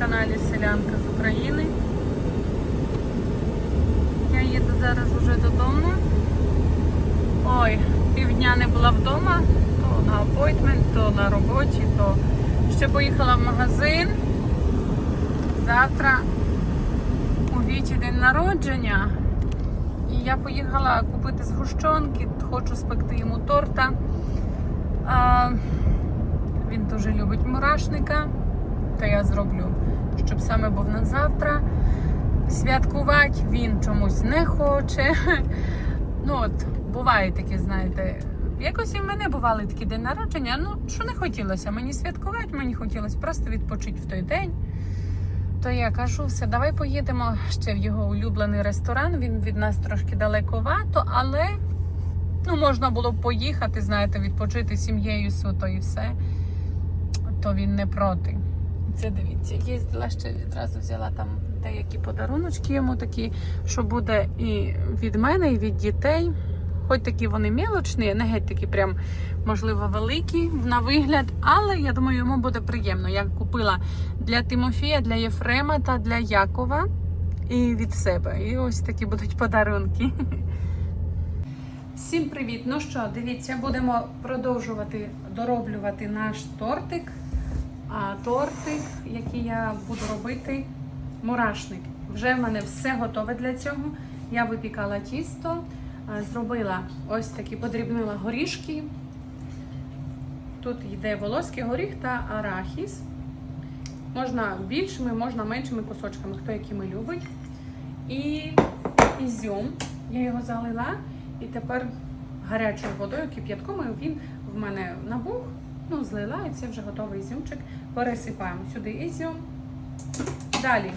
каналі Селянка з України. Я їду зараз уже додому. Ой, півдня не була вдома, то на апойтмент, то на роботі, то ще поїхала в магазин. Завтра у Віті день народження. І я поїхала купити згущенки, хочу спекти йому торта. А, він дуже любить мурашника, то я зроблю, щоб саме був на завтра. Святкувати він чомусь не хоче. Ну от, буває такі, знаєте. Якось і в мене бували такі день народження. Ну, що не хотілося мені святкувати, мені хотілося просто відпочити в той день. То я кажу, все, давай поїдемо ще в його улюблений ресторан. Він від нас трошки далековато, але ну, можна було б поїхати, знаєте, відпочити сім'єю суто і все. То він не проти. Це дивіться, їздила ще відразу взяла там деякі подаруночки йому такі, що буде і від мене, і від дітей. Хоч такі вони мілочні, не геть такі прям, можливо, великі на вигляд, але я думаю, йому буде приємно. Я купила для Тимофія, для Єфрема та для Якова і від себе. І ось такі будуть подарунки. Всім привіт! Ну що, дивіться, будемо продовжувати дороблювати наш тортик. Тортик, який я буду робити, мурашник. Вже в мене все готове для цього. Я випікала тісто, зробила ось такі подрібнила горішки. Тут йде волоський горіх та арахіс. Можна більшими, можна меншими кусочками, хто якими любить. І ізюм. Я його залила. І тепер гарячою водою, кип'ятком, він в мене набух. Ну, злила, і це вже готовий ізюмчик. Пересипаємо сюди ізюм. Далі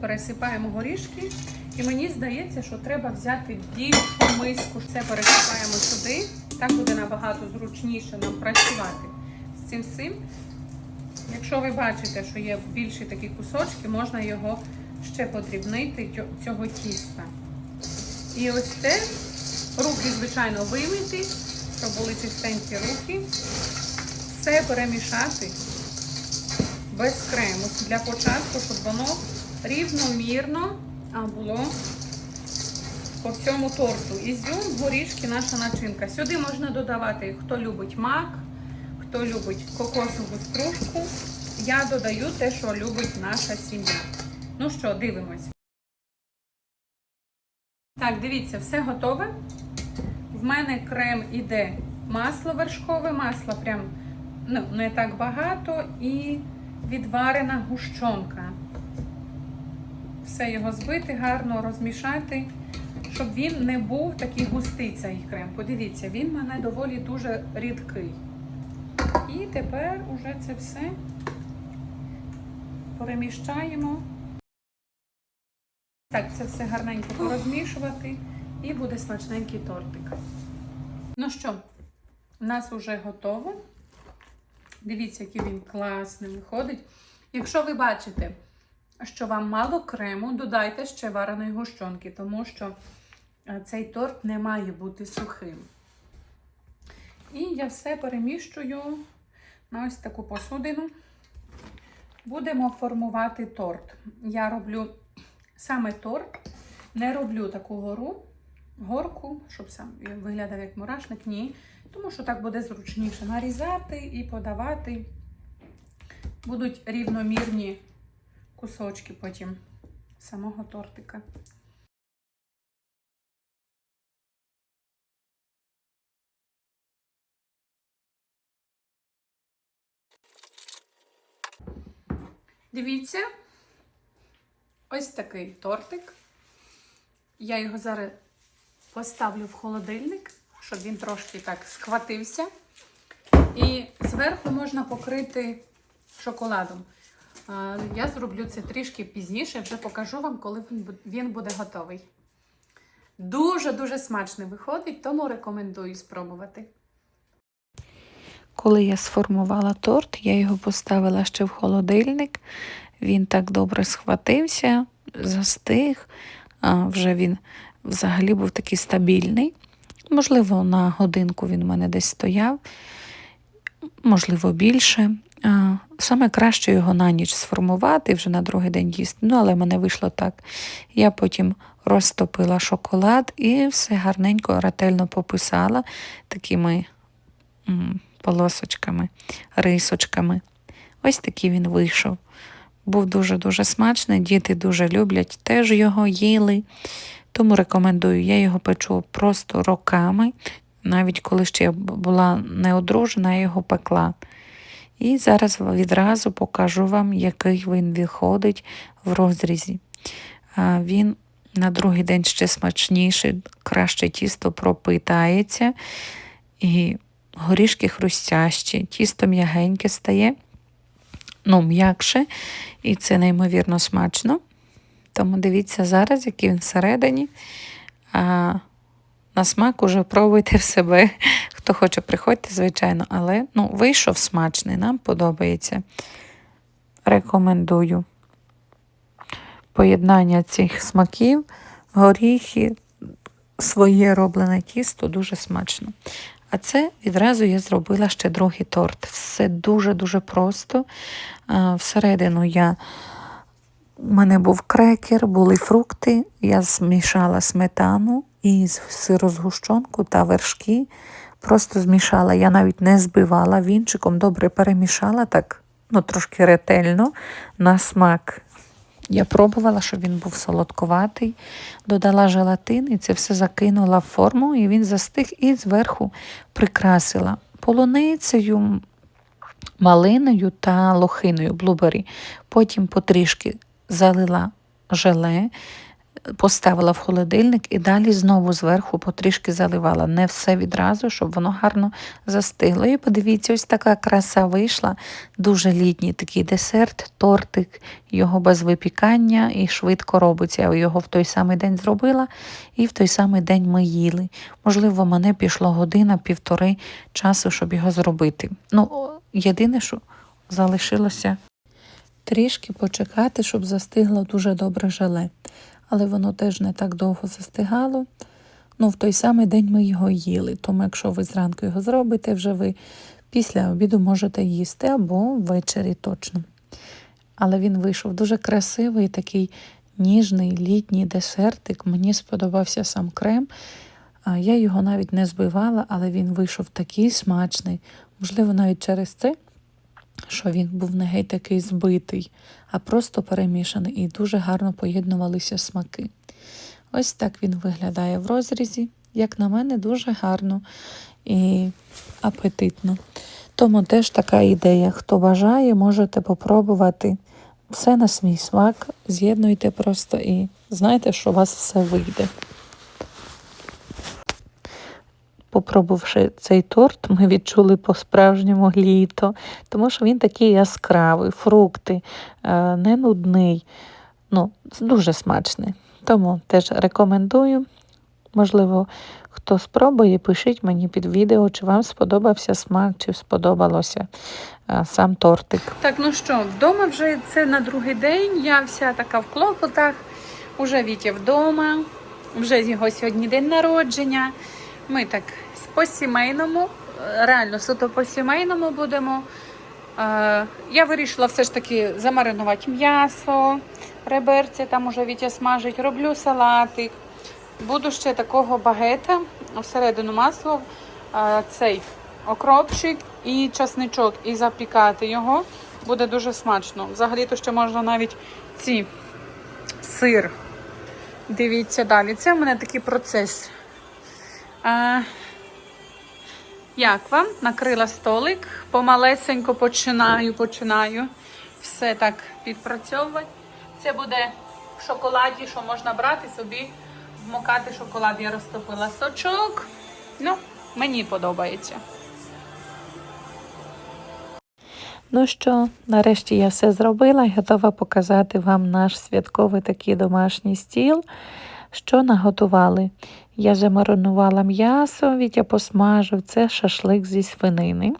пересипаємо горішки. І мені здається, що треба взяти більшу миску. Це пересипаємо сюди. Так буде набагато зручніше нам працювати з цим всім. Якщо ви бачите, що є більші такі кусочки, можна його ще подрібнити цього тіста. І ось це руки, звичайно, вимити, щоб були чистенькі руки. Все перемішати без крему для початку, щоб воно рівномірно було по всьому торту. Ізюм, горішки, наша начинка. Сюди можна додавати, хто любить мак, хто любить кокосову стружку. Я додаю те, що любить наша сім'я. Ну що, дивимось. Так, дивіться, все готове. В мене крем іде масло вершкове, масло прям ну, не так багато і відварена гущонка. Все його збити, гарно розмішати, щоб він не був такий густий цей крем. Подивіться, він в мене доволі дуже рідкий. І тепер уже це все переміщаємо. Так, це все гарненько порозмішувати і буде смачненький тортик. Ну що, у нас вже готово. Дивіться, який він класний виходить. Якщо ви бачите, що вам мало крему, додайте ще вареної гущонки, тому що е, цей торт не має бути сухим. І я все переміщую на ось таку посудину. Будемо формувати торт. Я роблю саме торт, не роблю таку гору, горку, щоб сам виглядав як мурашник. Ні. Тому що так буде зручніше нарізати і подавати. Будуть рівномірні кусочки потім самого тортика. Дивіться, ось такий тортик. Я його зараз поставлю в холодильник, щоб він трошки так схватився. І зверху можна покрити шоколадом. Я зроблю це трішки пізніше, вже покажу вам, коли він буде готовий. Дуже-дуже смачний виходить, тому рекомендую спробувати. Коли я сформувала торт, я його поставила ще в холодильник. Він так добре схватився, застиг. Вже він взагалі був такий стабільний. Можливо, на годинку він у мене десь стояв, можливо, більше. Саме краще його на ніч сформувати вже на другий день їсти. Ну, але в мене вийшло так. Я потім розтопила шоколад і все гарненько, ретельно пописала такими полосочками, рисочками. Ось такий він вийшов. Був дуже-дуже смачний, діти дуже люблять, теж його їли. Тому рекомендую, я його печу просто роками. Навіть коли ще я була не одружена, я його пекла. І зараз відразу покажу вам, який він виходить в розрізі. Він на другий день ще смачніший, краще тісто пропитається, і горішки хрустящі, тісто м'ягеньке стає, ну, м'якше, і це неймовірно смачно. Тому дивіться зараз, який він всередині. А на смак уже пробуйте в себе. Хто хоче, приходьте, звичайно, але ну, вийшов смачний, нам подобається. Рекомендую. Поєднання цих смаків, горіхи, своє роблене тісто дуже смачно. А це відразу я зробила ще другий торт. Все дуже-дуже просто. Всередину я у мене був крекер, були фрукти. Я змішала сметану і сирозгущенку та вершки. Просто змішала. Я навіть не збивала вінчиком, добре перемішала так, ну трошки ретельно на смак. Я пробувала, щоб він був солодкуватий, додала желатин і це все закинула в форму, і він застиг і зверху прикрасила полуницею, малиною та лохиною, блубері. Потім потрішки залила желе, поставила в холодильник і далі знову зверху потрішки заливала. Не все відразу, щоб воно гарно застигло. І подивіться, ось така краса вийшла. Дуже літній такий десерт, тортик, його без випікання і швидко робиться. Я його в той самий день зробила, і в той самий день ми їли. Можливо, мене пішло година-півтори часу, щоб його зробити. Ну, єдине, що залишилося трішки почекати, щоб застигло дуже добре желе. Але воно теж не так довго застигало. Ну, в той самий день ми його їли. Тому, якщо ви зранку його зробите, вже ви після обіду можете їсти або ввечері точно. Але він вийшов дуже красивий, такий ніжний літній десертик. Мені сподобався сам крем. Я його навіть не збивала, але він вийшов такий смачний. Можливо, навіть через це що він був не геть такий збитий, а просто перемішаний і дуже гарно поєднувалися смаки. Ось так він виглядає в розрізі, як на мене, дуже гарно і апетитно. Тому теж така ідея. Хто бажає, можете попробувати все на свій смак, з'єднуйте просто і знайте, що у вас все вийде. Попробувавши цей торт, ми відчули по-справжньому літо, тому що він такий яскравий, фрукти, е, не нудний, ну, дуже смачний. Тому теж рекомендую. Можливо, хто спробує, пишіть мені під відео, чи вам сподобався смак, чи сподобалося е, сам тортик. Так, ну що, вдома вже це на другий день. Я вся така в клопотах. Уже Вітя вдома, вже його сьогодні день народження. Ми так по сімейному, реально суто по сімейному будемо. Е, Я вирішила все ж таки замаринувати м'ясо, реберці там уже Вітя смажить, роблю салатик. Буду ще такого багета всередину масло, е, цей окропчик і часничок, і запікати його. Буде дуже смачно. Взагалі-то ще можна навіть ці сир. Дивіться далі. Це в мене такий процес. Як вам? Накрила столик. Помалесенько починаю, починаю все так підпрацьовувати. Це буде в шоколаді, що можна брати собі, вмокати шоколад. Я розтопила сочок. Ну, мені подобається. Ну що, нарешті я все зробила готова показати вам наш святковий такий домашній стіл, що наготували. Я замаринувала м'ясо, Вітя посмажив, це шашлик зі свинини.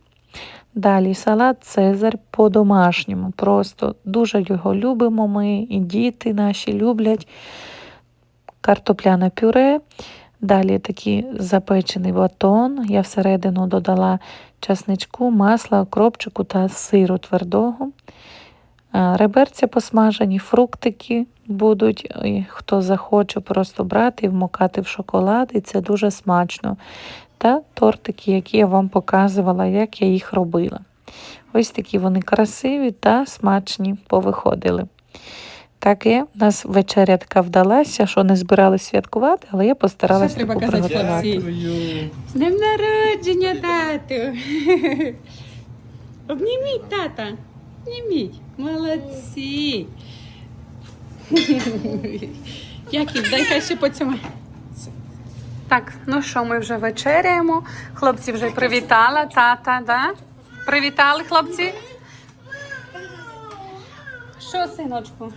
Далі салат Цезар по-домашньому. Просто дуже його любимо ми, і діти наші люблять. Картопляне пюре. Далі такий запечений батон. Я всередину додала часничку, масла, окропчику та сиру твердого. А, Реберця посмажені, фруктики будуть, і хто захоче просто брати і вмокати в шоколад, і це дуже смачно. Та тортики, які я вам показувала, як я їх робила. Ось такі вони красиві та смачні повиходили. Таке в нас вечеря така вдалася, що не збирали святкувати, але я постаралася Що треба казати, приготувати. З днем народження, тату! Обніміть тата. Обніміть. Молодці. Яків, дай хай ще поцьомай. Так, ну що, ми вже вечеряємо. Хлопці вже привітала тата, да? Привітали хлопці? Що, синочку?